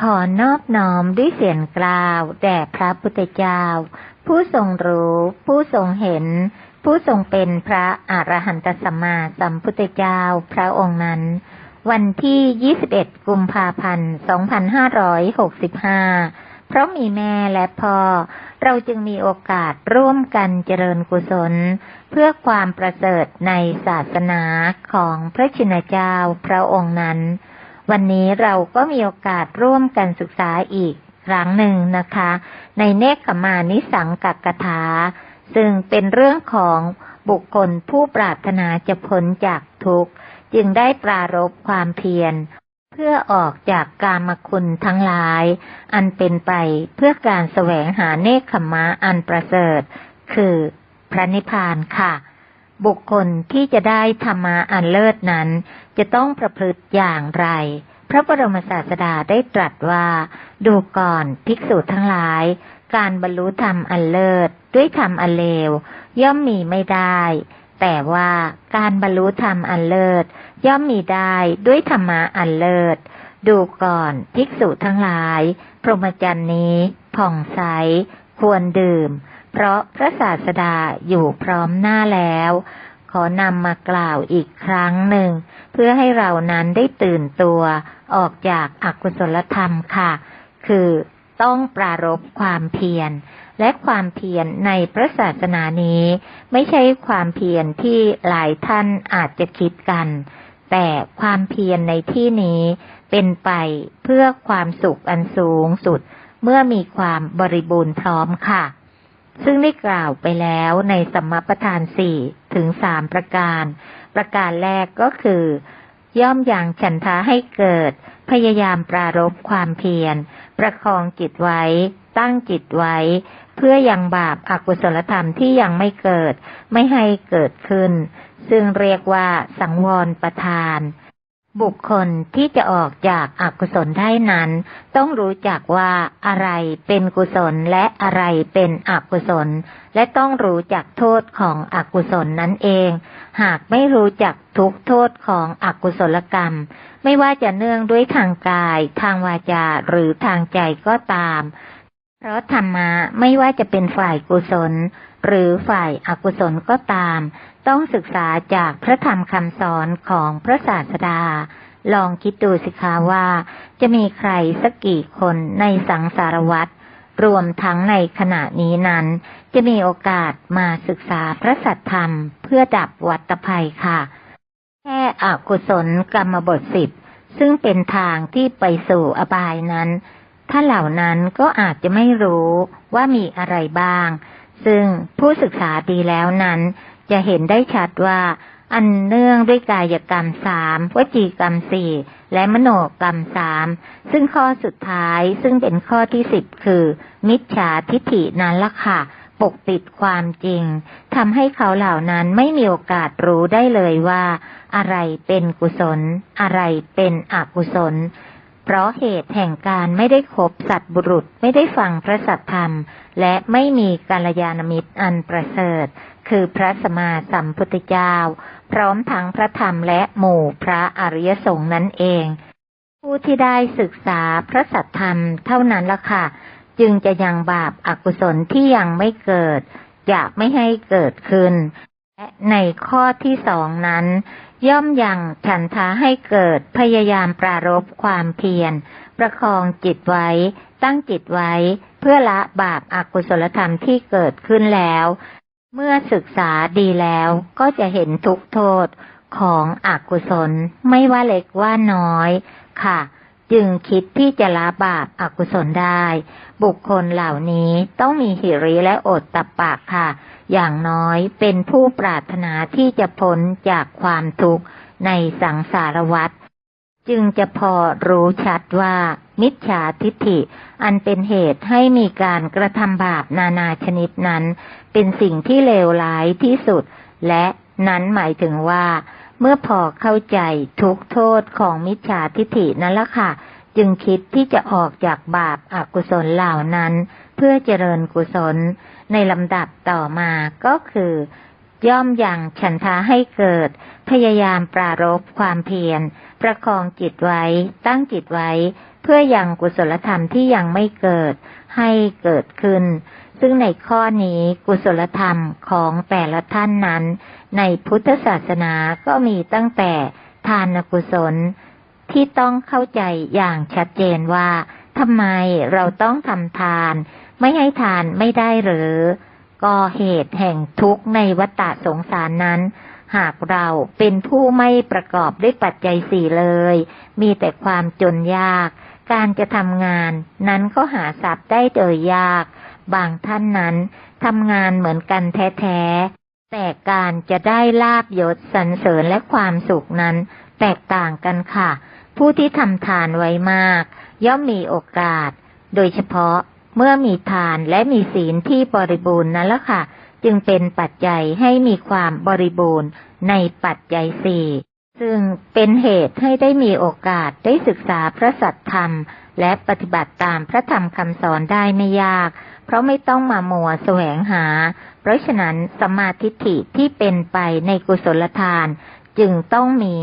ขอนอบน้อมด้วยเสียงกล่าว แด่พระพุทธเจ้า ผู้ทรงรู้ ผู้ทรงเห็น ผู้ทรงเป็นพระอรหันตสัมมาสัมพุทธเจ้าพระองค์นั้น วันที่ 21 กุมภาพันธ์ 2565 เพราะมีแม่และพ่อ เราจึงมีโอกาสร่วมกันเจริญกุศล เพื่อความประเสริฐในศาสนาของพระชินเจ้าพระองค์นั้น วันนี้เราก็มีโอกาสร่วมกันศึกษาอีกครั้งหนึ่งนะคะ ในเนคขมานิสังกักถา ซึ่งเป็นเรื่องของบุคคลผู้ปรารถนาจะพ้นจากทุกข์ จึงได้ปรารบความเพียร เพื่อออกจากกามคุณทั้งหลาย อันเป็นไปเพื่อการแสวงหาเนคขมะอันประเสริฐ คือพระนิพพานค่ะ บุคคลที่จะได้ธรรมะอันเลิศนั้น จะต้องประพฤติอย่างไร พระบรมศาสดาได้ตรัสว่า ดูก่อนภิกษุทั้งหลาย การบรรลุธรรมอันเลิศ ด้วยธรรมอันเลว ย่อมมีไม่ได้ แต่ว่าการบรรลุธรรมอันเลิศ ย่อมมีได้ด้วยธรรมะอันเลิศ ดูก่อนภิกษุทั้งหลาย พรหมจรรย์นี้ผ่องใส ควรดื่ม เพราะพระศาสดาอยู่พร้อมหน้าแล้ว ขอนำมากล่าวอีกครั้งหนึ่ง เพื่อให้เรานั้นได้ตื่นตัวออกจากอากุศลธรรมค่ะ คือต้องปรารบความเพียร และความเพียรในพระศาสนานี้ ไม่ใช่ความเพียรที่หลายท่านอาจจะคิดกัน แต่ความเพียรในที่นี้เป็นไปเพื่อความสุขอันสูงสุด เมื่อมีความบริบูรณ์พร้อมค่ะ ซึ่งได้กล่าวไปแล้วในสัมมาประธานสี่ถึงสามประการ ประการแรกก็คือ ย่อมอย่างฉันทาให้เกิด พยายามปรารบความเพียร ประคองจิตไว้ ตั้งจิตไว้ เพื่อยังบาปอากุศลธรรมที่ยังไม่เกิด ไม่ให้เกิดขึ้น ซึ่งเรียกว่าสังวรประทาน บุคคลที่จะออกจากอากุศลได้นั้น ต้องรู้จักว่าอะไรเป็นกุศลและอะไรเป็นอกุศล และต้องรู้จักโทษของอกุศลนั่นเอง หากไม่รู้จักทุกโทษของอกุศลกรรม ไม่ว่าจะเนื่องด้วยทางกาย ทางวาจาหรือทางใจก็ตาม เพราะธรรมะไม่ว่าจะเป็นฝ่ายกุศล หรือฝ่ายอากุศลก็ตาม ต้องศึกษาจากพระธรรมคำสอนของพระศาสดา ลองคิดดูสิคะว่า จะมีใครสักกี่คนในสังสารวัตรรวมทั้งในขณะนี้นั้น จะมีโอกาสมาศึกษาพระสัทธรรมเพื่อดับวัตภัยค่ะ แค่อกุศลกรรมบทสิบซึ่งเป็นทางที่ไปสู่อบายนั้น ถ้าเหล่านั้นก็อาจจะไม่รู้ว่ามีอะไรบ้าง ซึ่งผู้ศึกษาดีแล้วนั้น จะเห็นได้ชัดว่า อันเนื่องด้วยกายกรรมสามวจีกรรมสี่และมโนกรรมสามซึ่งข้อสุดท้ายซึ่งเป็นข้อที่สิบคือ มิจฉาทิฏฐินั้นละค่ะปกปิดความจริงทำให้เขาเหล่านั้นไม่มีโอกาสรู้ได้เลยว่า อะไรเป็นกุศล อะไรเป็นอกุศล เพราะเหตุแห่งการไม่ได้คบสัตบุรุษไม่ได้ฟังพระสัทธรรม และไม่มีกาลยานมิตรอันประเสริฐ คือพระสมมาสัมพุทธเจ้า พร้อมทั้งพระธรรมและหมู่พระอริยสงฆ์นั่นเอง ผู้ที่ได้ศึกษาพระสัทธรรมเท่านั้นละค่ะ จึงจะยังบาปอากุศลที่ยังไม่เกิดจะไม่ให้เกิดขึ้น และในข้อที่สองนั้น ย่อมยังฉันทาให้เกิดพยายามปรารบความเพียร ประคองจิตไว้ ตั้งจิตไว้ เพื่อละบาปอากุศลธรรมที่เกิดขึ้นแล้ว เมื่อศึกษาดีแล้วก็จะเห็นทุกโทษของอกุศลไม่ว่าเล็กว่าน้อยค่ะ จึงคิดที่จะละบาปอากุศลได้ บุคคลเหล่านี้ต้องมีหิริและอดตับปากค่ะ อย่างน้อยเป็นผู้ปรารถนาที่จะพ้นจากความทุกข์ในสังสารวัฏ จึงจะพอรู้ชัดว่า มิจฉาทิฏฐิ อันเป็นเหตุให้มีการกระทำบาปนานาชนิดนั้น เป็นสิ่งที่เลวร้ายที่สุด และนั้นหมายถึงว่า เมื่อพอเข้าใจทุกโทษของมิจฉาทิฏฐินั่นละค่ะ จึงคิดที่จะออกจากบาปอากุศลเหล่านั้น เพื่อเจริญกุศล ในลำดับต่อมาก็คือ ย่อมยังฉันทาให้เกิด พยายามปรารบความเพียร ประคองจิตไว้ ตั้งจิตไว้ เพื่อยังกุศลธรรมที่ยังไม่เกิดให้เกิดขึ้น ซึ่งในข้อนี้กุศลธรรมของแต่ละท่านนั้น ในพุทธศาสนาก็มีตั้งแต่ทานกุศลที่ต้องเข้าใจอย่างชัดเจนว่าทำไมเราต้องทำทาน ไม่ให้ทานไม่ได้หรือ ก็เหตุแห่งทุกข์ในวัฏสงสารนั้น หากเราเป็นผู้ไม่ประกอบด้วยปัจจัยสี่เลย มีแต่ความจนยาก การจะทำงานนั้นก็หาทรัพย์ได้โดยยาก บางท่านนั้นทำงานเหมือนกันแท้ๆ แต่การจะได้ลาบยศสรรเสริญและความสุขนั้น แตกต่างกันค่ะ ผู้ที่ทำทานไว้มาก ย่อมมีโอกาส โดยเฉพาะ เมื่อมีทานและมีศีลที่บริบูรณ์นั่นแหละค่ะ จึงเป็นปัจจัยให้มีความบริบูรณ์ในปัจจัยสี่ซึ่งเป็นเหตุให้ได้มีโอกาสได้ศึกษาพระสัทธรรม และปฏิบัติตามพระธรรมคำสอนได้ไม่ยาก เพราะไม่ต้องมามัวแสวงหา เพราะฉะนั้นสมาธิฐิที่เป็นไปในกุศลทาน จึงต้องมี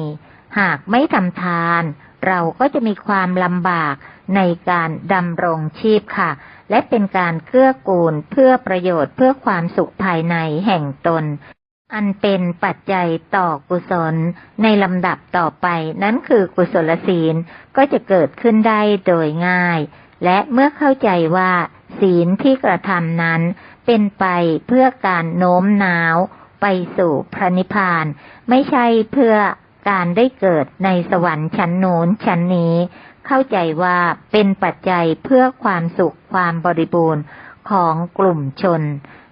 หากไม่ทำทาน เราก็จะมีความลำบากในการดำรงชีพค่ะ และเป็นการเกื้อกูลเพื่อประโยชน์เพื่อความสุขภายในแห่งตน อันเป็นปัจจัยต่อกุศล ในลำดับต่อไปนั้นคือกุศลศีลก็จะเกิดขึ้นได้โดยง่าย และเมื่อเข้าใจว่า ศีลที่กระทำนั้น เป็นไปเพื่อการโน้มน้าว ไปสู่พระนิพพาน ไม่ใช่เพื่อการได้เกิดในสวรรค์ชั้นโน้นชั้นนี้ เข้าใจว่าเป็นปัจจัยเพื่อความสุขความบริบูรณ์ของกลุ่มชน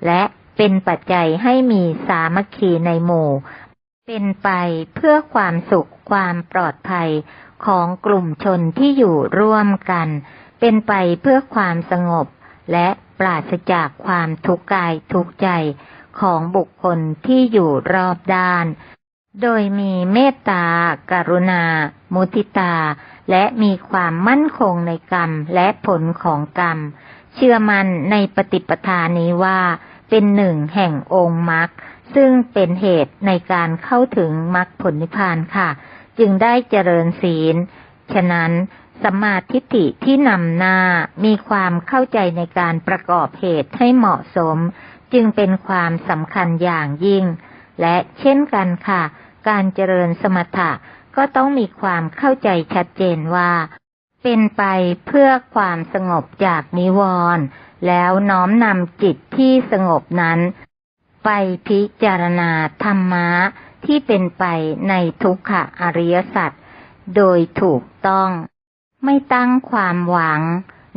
และเป็นปัจจัยให้มีสามัคคีในหมู่ เป็นไปเพื่อความสุขความปลอดภัยของกลุ่มชนที่อยู่ร่วมกัน เป็นไปเพื่อความสงบ และปราศจากความทุกข์กายทุกข์ใจของบุคคลที่อยู่รอบด้าน โดยมีเมตตา กรุณา มุทิตา และมีความมั่นคงในกรรมและผลของกรรม เชื่อมันในปฏิปทานี้ว่าเป็นหนึ่งแห่งองค์มรรคซึ่งเป็นเหตุในการเข้าถึงมรรคผลนิพพานค่ะ จึงได้เจริญศีล ฉะนั้นสมมาทิฏฐิที่นำหน้ามีความเข้าใจในการประกอบเหตุให้เหมาะสม จึงเป็นความสำคัญอย่างยิ่ง และเช่นกันค่ะ การเจริญสมถะ ก็ต้องมีความเข้าใจชัดเจนว่า เป็นไปเพื่อความสงบจากนิวรณ์แล้วน้อมนำจิตที่สงบนั้น ไปพิจารณาธรรมะที่เป็นไปในทุกขอริยสัจโดยถูกต้อง ไม่ตั้งความหวัง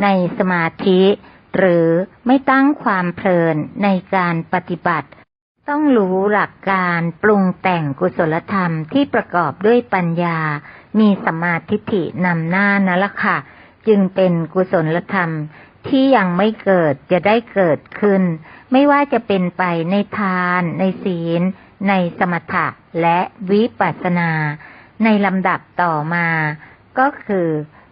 ในสมาธิ หรือไม่ตั้งความเพลินในการปฏิบัติ ต้องรู้หลักการปรุงแต่งกุศลธรรมที่ประกอบด้วยปัญญา มีสมาธิฐินำหน้านั่นละค่ะ จึงเป็นกุศลธรรมที่ยังไม่เกิดจะได้เกิดขึ้น ไม่ว่าจะเป็นไปในทาน ในศีล ในสมถะและวิปัสสนา ในลำดับต่อมา ก็คือ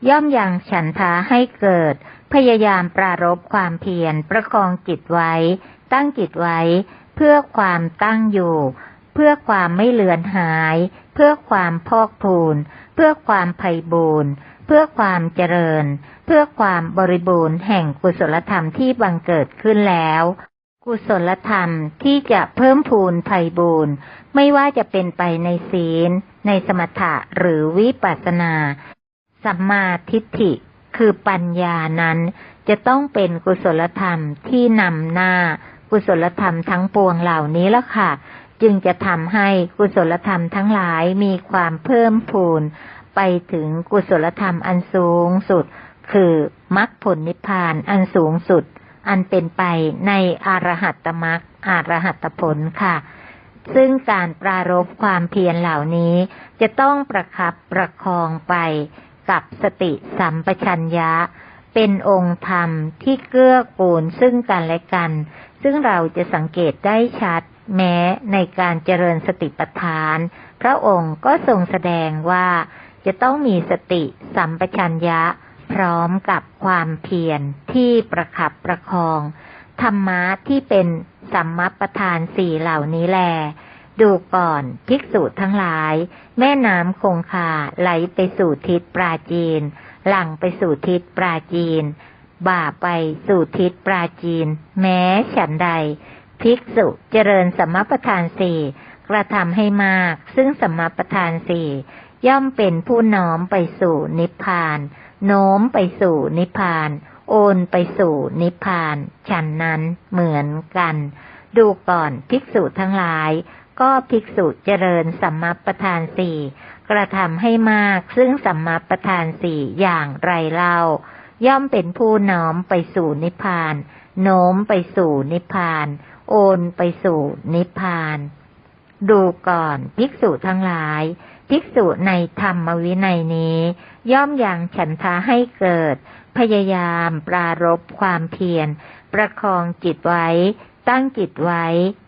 ย่อมยังฉันทาให้เกิด พยายามปรารบความเพียรประคองจิตไว้ ตั้งจิตไว้ พื่อความตั้งอยู่ เพื่อความไม่เลือนหาย เพื่อความพอกพูน เพื่อความไพ่บูรณ์เพื่อความเจริญ เพื่อความบริบูรณ์แห่งกุศลธรรมที่บังเกิดขึ้นแล้ว กุศลธรรมที่จะเพิ่มพูนไพบูรณ์ไม่ว่าจะเป็นไปในศีล ในสมถะหรือวิปัสสนา สัมมาทิฏฐิคือปัญญานั้นจะต้องเป็นกุศลธรรมที่นำหน้า กุศลธรรมทั้งปวงเหล่านี้ละค่ะ จึงจะทำให้กุศลธรรมทั้งหลายมีความเพิ่มพูน ไปถึงกุศลธรรมอันสูงสุด คือมรรคผลนิพพานอันสูงสุด อันเป็นไปในอรหัตตมรรคอรหัตผลค่ะ ซึ่งการปรารบความเพียรเหล่านี้ จะต้องประคับประคองไปกับสติสัมปชัญญะ เป็นองค์ธรรมที่เกื้อกูลซึ่งกันและกัน ซึ่งเราจะสังเกตได้ชัด แม้ในการเจริญสติปัฏฐาน พระองค์ก็ทรงแสดงว่าจะต้องมีสติสัมปชัญญะ พร้อมกับความเพียรที่ประคับประคอง ธรรมะที่เป็นสัมมัปทานสี่เหล่านี้แล ดูก่อนภิกษุทั้งหลาย แม่น้ำคงคาไหลไปสู่ทิศปราจีน หลั่งไปสู่ทิศปราจีน บ่าไปสู่ทิศปราจีน แม้ฉันใด ภิกษุเจริญสัมมาประธานสี่กระทำให้มาก ซึ่งสัมมาประธานสี่ย่อมเป็นผู้น้อมไปสู่นิพพาน โน้มไปสู่นิพพาน โอนไปสู่นิพพาน ฉันนั้นเหมือนกัน ดูก่อนภิกษุทั้งหลาย ก็ภิกษุเจริญสัมมาประธานสี่ กระทำให้มากซึ่งสัมมาประธานสี่อย่างไรเล่า ย่อมเป็นผู้น้อมไปสู่นิพพาน โน้มไปสู่นิพพาน โอนไปสู่นิพพาน ดูก่อนภิกษุทั้งหลาย ภิกษุในธรรมวินัยนี้ ย่อมอยังฉันทาให้เกิด พยายามปรารบความเพียร ประคองจิตไว้ ตั้งจิตไว้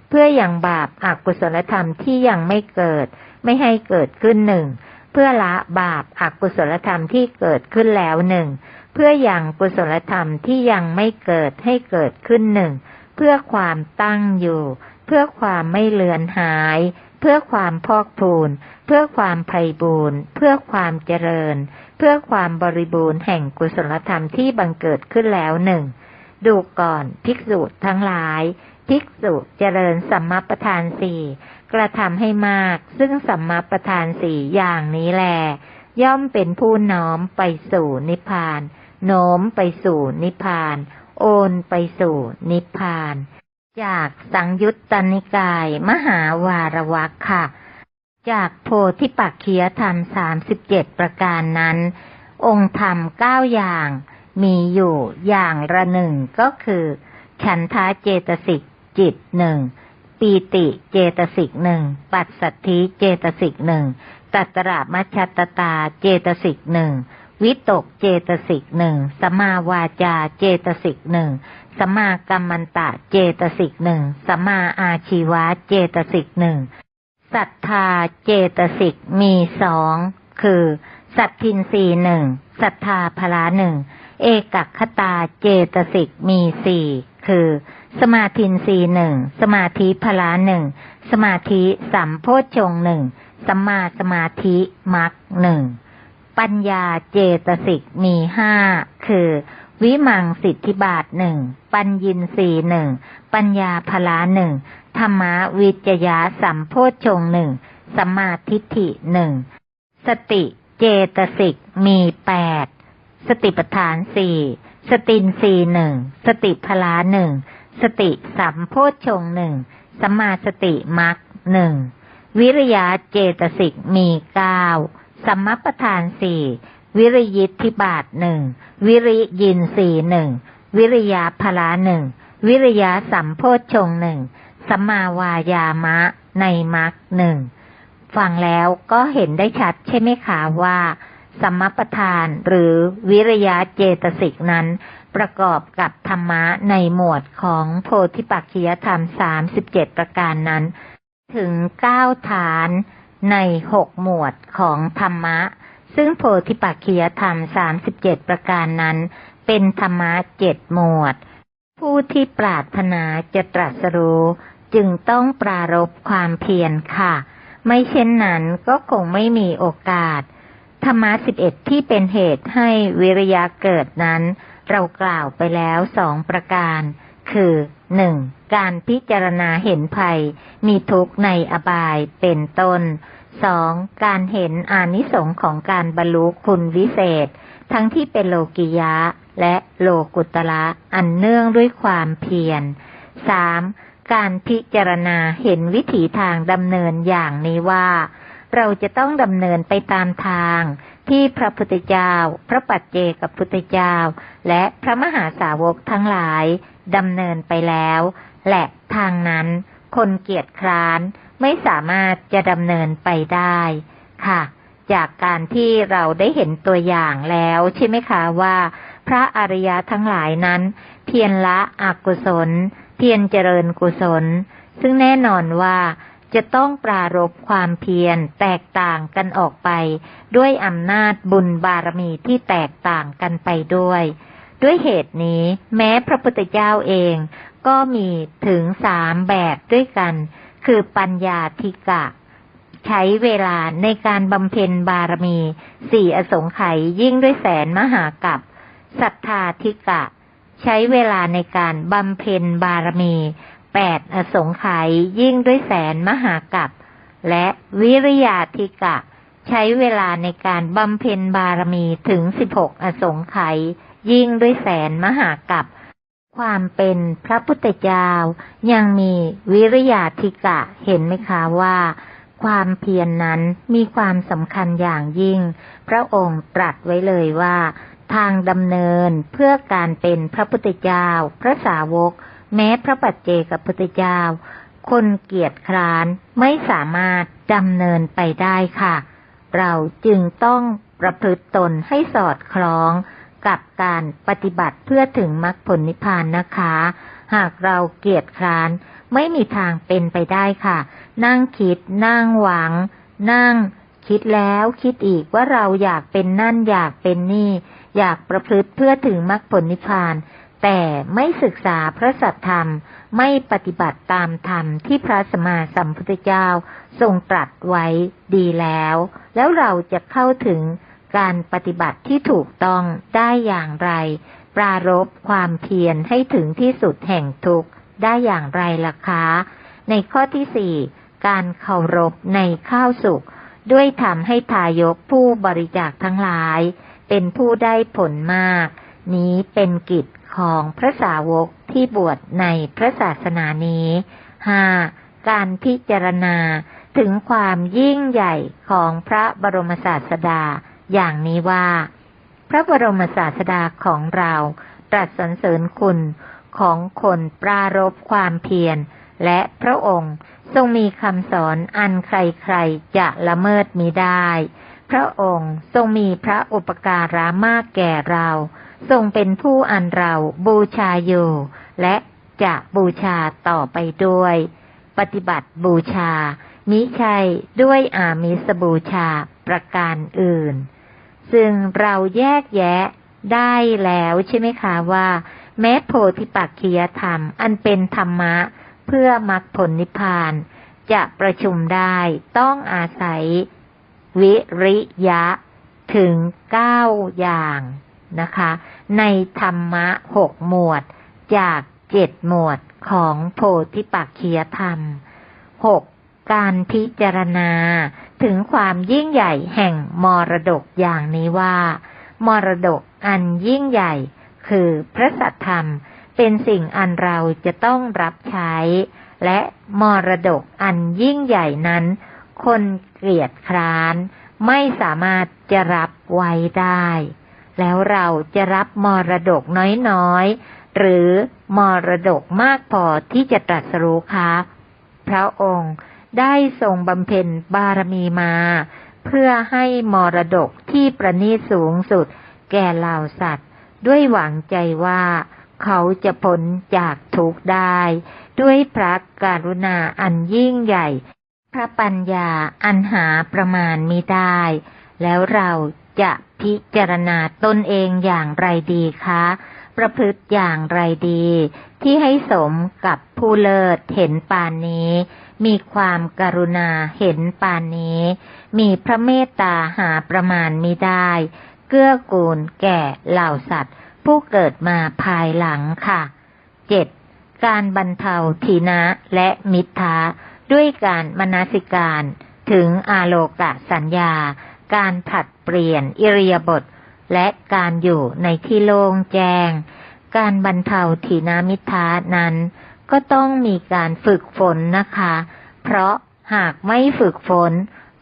เพื่ออย่างบาปอากุศลธรรมที่ยังไม่เกิด ไม่ให้เกิดขึ้นหนึ่งเพื่อละบาปอกุศลธรรมที่เกิดขึ้นแล้วหนึ่งเพื่ออย่างกุศลธรรมที่ยังไม่เกิดให้เกิดขึ้นหนึ่งเพื่อความตั้งอยู่ เพื่อความไม่เลือนหาย เพื่อความพอกพูน เพื่อความไพ่บูรณ์เพื่อความเจริญ เพื่อความบริบูรณ์แห่งกุศลธรรมที่บังเกิดขึ้นแล้วหนึ่งดูก่อนภิกษุทั้งหลาย ภิกษุเจริญสัมมาประธานสี่ กระทำให้มาก ซึ่งสัมมาประธานสี่อย่างนี้แล ย่อมเป็นผู้น้อมไปสู่นิพพาน โน้มไปสู่นิพพาน โอนไปสู่นิพพาน จากสังยุตตนิกาย มหาวารวักค่ะ จากโพธิปักขียธรรมสามสิบเจ็ดประการนั้น องค์ธรรมเก้าอย่างมีอยู่อย่างละหนึ่งก็คือ ฉันทาเจตสิกจิตหนึ่ง ปีติเจตสิกหนึ่ง ปัสสัทธิเจตสิกหนึ่ง ตัตระมัชชตตาเจตสิกหนึ่ง วิตกเจตสิกหนึ่งสมาวาจาเจตสิกหนึ่งสมากรรมันตะเจตสิกหนึ่งสมาอาชีวะเจตสิกหนึ่งศรัทธาเจตสิกมีสองคือสัตทินรีหนึ่งศรัทธาพละหนึ่งเอกคตาเจตสิกมีสี่คือ สมาธินรีหนึ่ง สมาธิพละหนึ่ง สมาธิสัมโพชฌงหนึ่งสัมมาสมาธิมักหนึ่ง ปัญญาเจตสิกมีห้าคือ วิมังสิทธิบาทหนึ่ง ปัญญินรีหนึ่ง ปัญญาพละหนึ่ง ธรรมวิจยาสัมโพชฌงหนึ่งสมาทิฐิหนึ่ง สติเจตสิกมีแปด สติปัฏฐานสี่ สตินสีหนึ่ง สติพลาหนึ่ง สติสัมโพชฌงค์หนึ่งสัมมาสติมักหนึ่งวิริยะเจตสิกมีเก้าสัมมปทานสี่วิริยิทธิบาทหนึ่งวิริยินสี่หนึ่งวิริยะพลาหนึ่งวิริยะสัมโพชฌงค์หนึ่งสัมมาวายามะในมักหนึ่งฟังแล้วก็เห็นได้ชัดใช่ไหมคะว่าสัมมปทานหรือวิริยะเจตสิกนั้น ประกอบกับธรรมะในหมวดของโพธิปักขียธรรมสามสิบเจ็ดประการนั้น ถึงเก้าฐานในหกหมวดของธรรมะ ซึ่งโพธิปักขียธรรมสามสิบเจ็ดประการนั้น เป็นธรรมะเจ็ดหมวด ผู้ที่ปรารถนาจะตรัสรู้จึงต้องปรารบความเพียรค่ะ ไม่เช่นนั้นก็คงไม่มีโอกาส ธรรมะสิบเอ็ดที่เป็นเหตุให้วิริยะเกิดนั้น เรากล่าวไปแล้วสองประการ คือหนึ่งการพิจารณาเห็นภัย มีทุกข์ในอบายเป็นต้นสองการเห็นอานิสงส์ของการบรรลุคุณวิเศษ ทั้งที่เป็นโลกิยะ และโลกุตละอันเนื่องด้วยความเพียรสามการพิจารณาเห็นวิถีทางดำเนินอย่างนี้ว่า เราจะต้องดำเนินไปตามทาง ที่พระพุทธเจ้า พระปัจเจกพุทธเจ้า และพระมหาสาวกทั้งหลายดำเนินไปแล้ว และทางนั้น คนเกียจคร้านไม่สามารถจะดำเนินไปได้ค่ะ จากการที่เราได้เห็นตัวอย่างแล้วใช่ไหมคะว่า พระอริยะทั้งหลายนั้น เพียรละอกุศล เพียรเจริญกุศล ซึ่งแน่นอนว่า จะต้องปรารบความเพียรแตกต่างกันออกไป ด้วยอำนาจบุญบารมีที่แตกต่างกันไปด้วย ด้วยเหตุนี้แม้พระพุทธเจ้าเองก็มีถึงสามแบบด้วยกัน คือปัญญาธิกะ ใช้เวลาในการบำเพ็ญบารมีสี่อสงไขยยิ่งด้วยแสนมหากับศรัทธาธิกะ ใช้เวลาในการบำเพ็ญบารมี แปดอสงไขยยิ่งด้วยแสนมหากับ และวิริยาธิกะ ใช้เวลาในการบำเพ็ญบารมีถึงสิบหกอสงไขยยิ่งด้วยแสนมหากับ ความเป็นพระพุทธเจ้า ยังมีวิริยาธิกะเห็นไหมคะว่า ความเพียรนนั้นมีความสำคัญอย่างยิ่ง พระองค์ตรัสไว้เลยว่า ทางดำเนินเพื่อการเป็นพระพุทธเจ้า พระสาวก แม้พระปัจเจกพุทธเจ้า คนเกียรติคร้านไม่สามารถดำเนินไปได้ค่ะ เราจึงต้องประพฤติตนให้สอดคล้องกับการปฏิบัติเพื่อถึงมรรคผลนิพพานนะคะ หากเราเกียจคร้านไม่มีทางเป็นไปได้ค่ะ นั่งคิด นั่งหวัง นั่งคิดแล้วคิดอีกว่าเราอยากเป็นนั่นอยากเป็นนี่ อยากประพฤติเพื่อถึงมรรคผลนิพพาน แต่ไม่ศึกษาพระสัทธรรมไม่ปฏิบัติตามธรรมที่พระสมมาสัมพุทธเจ้าทรงตรัสไว้ดีแล้ว แล้วเราจะเข้าถึงการปฏิบัติที่ถูกต้องได้อย่างไร ปรารบความเพียรให้ถึงที่สุดแห่งทุกข์ได้อย่างไรล่ะคะ ในข้อที่สี่การเคารพในข้าวสุกด้วยทำให้ทายกผู้บริจาคทั้งหลาย เป็นผู้ได้ผลมาก นี้เป็นกิจ ของพระสาวกที่บวชในพระศาสนานี้ห้าการพิจารณาถึงความยิ่งใหญ่ของพระบรมศาสดา อย่างนี้ว่า พระบรมศาสดาของเราตรัสสรรเสริญคุณของคนปรารบความเพียรและพระองค์ทรงมีคำสอนอันใครๆจะละเมิดมิได้ พระองค์ทรงมีพระอุปการะมากแก่เรา ทรงเป็นผู้อันเราบูชาอยู่ และจะบูชาต่อไปด้วย ปฏิบัติบูชา มิใช่ด้วยอามิสบูชาประการอื่น ซึ่งเราแยกแยะได้แล้วใช่ไหมคะว่า แม้โพธิปักขียธรรม อันเป็นธรรมะ เพื่อมรรคผลนิพพาน จะประชุมได้ต้องอาศัย วิริยะถึงเก้าอย่างนะคะ ในธรรมะหกหมวด จากเจ็ดหมวดของโพธิปักขียธรรมหกการพิจารณาถึงความยิ่งใหญ่แห่งมรดกอย่างนี้ว่า มรดกอันยิ่งใหญ่ คือพระสัทธรรมเป็นสิ่งอันเราจะต้องรับใช้ และมรดกอันยิ่งใหญ่นั้น คนเกลียดคร้าน ไม่สามารถจะรับไว้ได้ แล้วเราจะรับมรดกน้อยๆ หรือมรดกมากพอที่จะตรัสรู้คะ พระองค์ได้ทรงบำเพ็ญบารมีมา เพื่อให้มรดกที่ประณีตสูงสุด แก่เหล่าสัตว์ ด้วยหวังใจว่า เขาจะพ้นจากทุกข์ได้ ด้วยพระการุณาอันยิ่งใหญ่ พระปัญญาอันหาประมาณมิได้ แล้วเรา จะพิจารณาตนเองอย่างไรดีคะ ประพฤติอย่างไรดี ที่ให้สมกับผู้เลิศเห็นปานนี้ มีความกรุณาเห็นปานนี้ มีพระเมตตาหาประมาณมิได้ เกื้อกูลแก่เหล่าสัตว์ ผู้เกิดมาภายหลังค่ะเจ็ดการบรรเทาทีนะและมิทาด้วยการมนาสิการ ถึงอาโลกะสัญญา การผัด เปลี่ยนอิริยาบถและการอยู่ในที่โล่งแจ้ง การบรรเทาทีนามิทานั้น ก็ต้องมีการฝึกฝนนะคะ เพราะหากไม่ฝึกฝน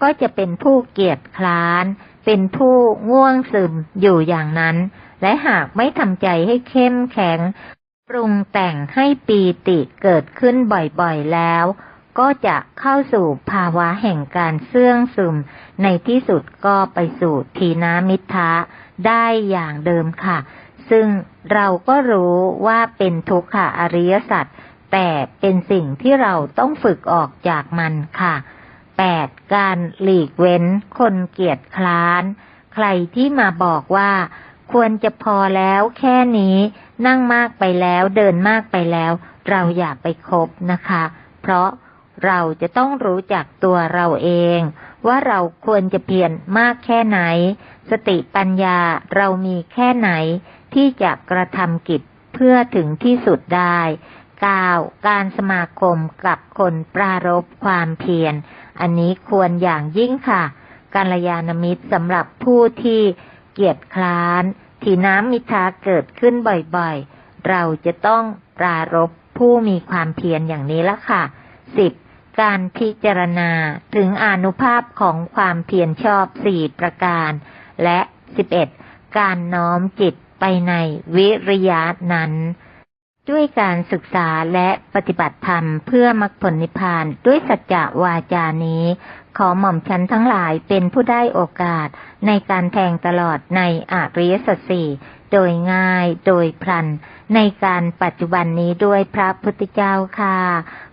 ก็จะเป็นผู้เกียจคร้าน เป็นผู้ง่วงซึมอยู่อย่างนั้น และหากไม่ทำใจให้เข้มแข็ง ปรุงแต่งให้ปีติเกิดขึ้นบ่อยๆแล้ว ก็จะเข้าสู่ภาวะแห่งการเสื่องซึม ในที่สุดก็ไปสู่ทีนามิทะได้อย่างเดิมค่ะ ซึ่งเราก็รู้ว่าเป็นทุกขะอริยสัจแต่เป็นสิ่งที่เราต้องฝึกออกจากมันค่ะแปดการหลีกเว้น คนเกียจคร้าน ใครที่มาบอกว่า ควรจะพอแล้วแค่นี้ นั่งมากไปแล้วเดินมากไปแล้ว เราอย่าไปคบนะคะ เพราะ เราจะต้องรู้จักตัวเราเอง ว่าเราควรจะเพียรมากแค่ไหน สติปัญญาเรามีแค่ไหน ที่จะกระทำกิจเพื่อถึงที่สุดได้ 9. การสมาคมกับคนปรารบความเพียร อันนี้ควรอย่างยิ่งค่ะกัลยาณมิตรสำหรับผู้ที่เกียจคร้าน ที่น้ำมิทาเกิดขึ้นบ่อยๆ เราจะต้องปรารบผู้มีความเพียรอย่างนี้ละค่ะ 10. การพิจารณาถึงอนุภาพของความเพียรชอบสี่ประการ และ 11. การน้อมจิตไปในวิริยะนั้น ด้วยการศึกษาและปฏิบัติธรรมเพื่อมรรคผลนิพพานด้วยสัจจะวาจานี้ ขอหม่อมฉันทั้งหลายเป็นผู้ได้โอกาสในการแทงตลอดในอริยสัจสี่โดยง่ายโดยพลัน ในการปัจจุบันนี้ด้วยพระพุทธเจ้าค่ะ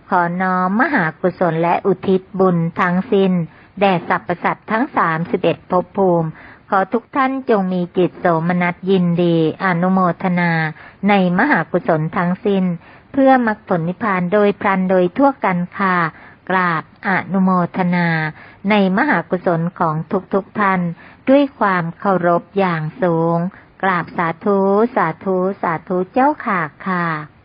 ขอน้อมมหากุศลและอุทิศบุญทั้งสิ้น แด่สรรพสัตว์ทั้งสามสิบเอ็ดภพภูมิ ขอทุกท่านจงมีจิตโสมนัสยินดี อนุโมทนา ในมหากุศลทั้งสิ้น เพื่อมรรคผลนิพพานโดยพลันโดยทั่วกันค่ะกราบอนุโมทนา ในมหากุศลของทุกๆทท่าน ด้วยความเคารพอย่างสูง กราบสาธุ สาธุ สาธุเจ้าค่ะค่ะ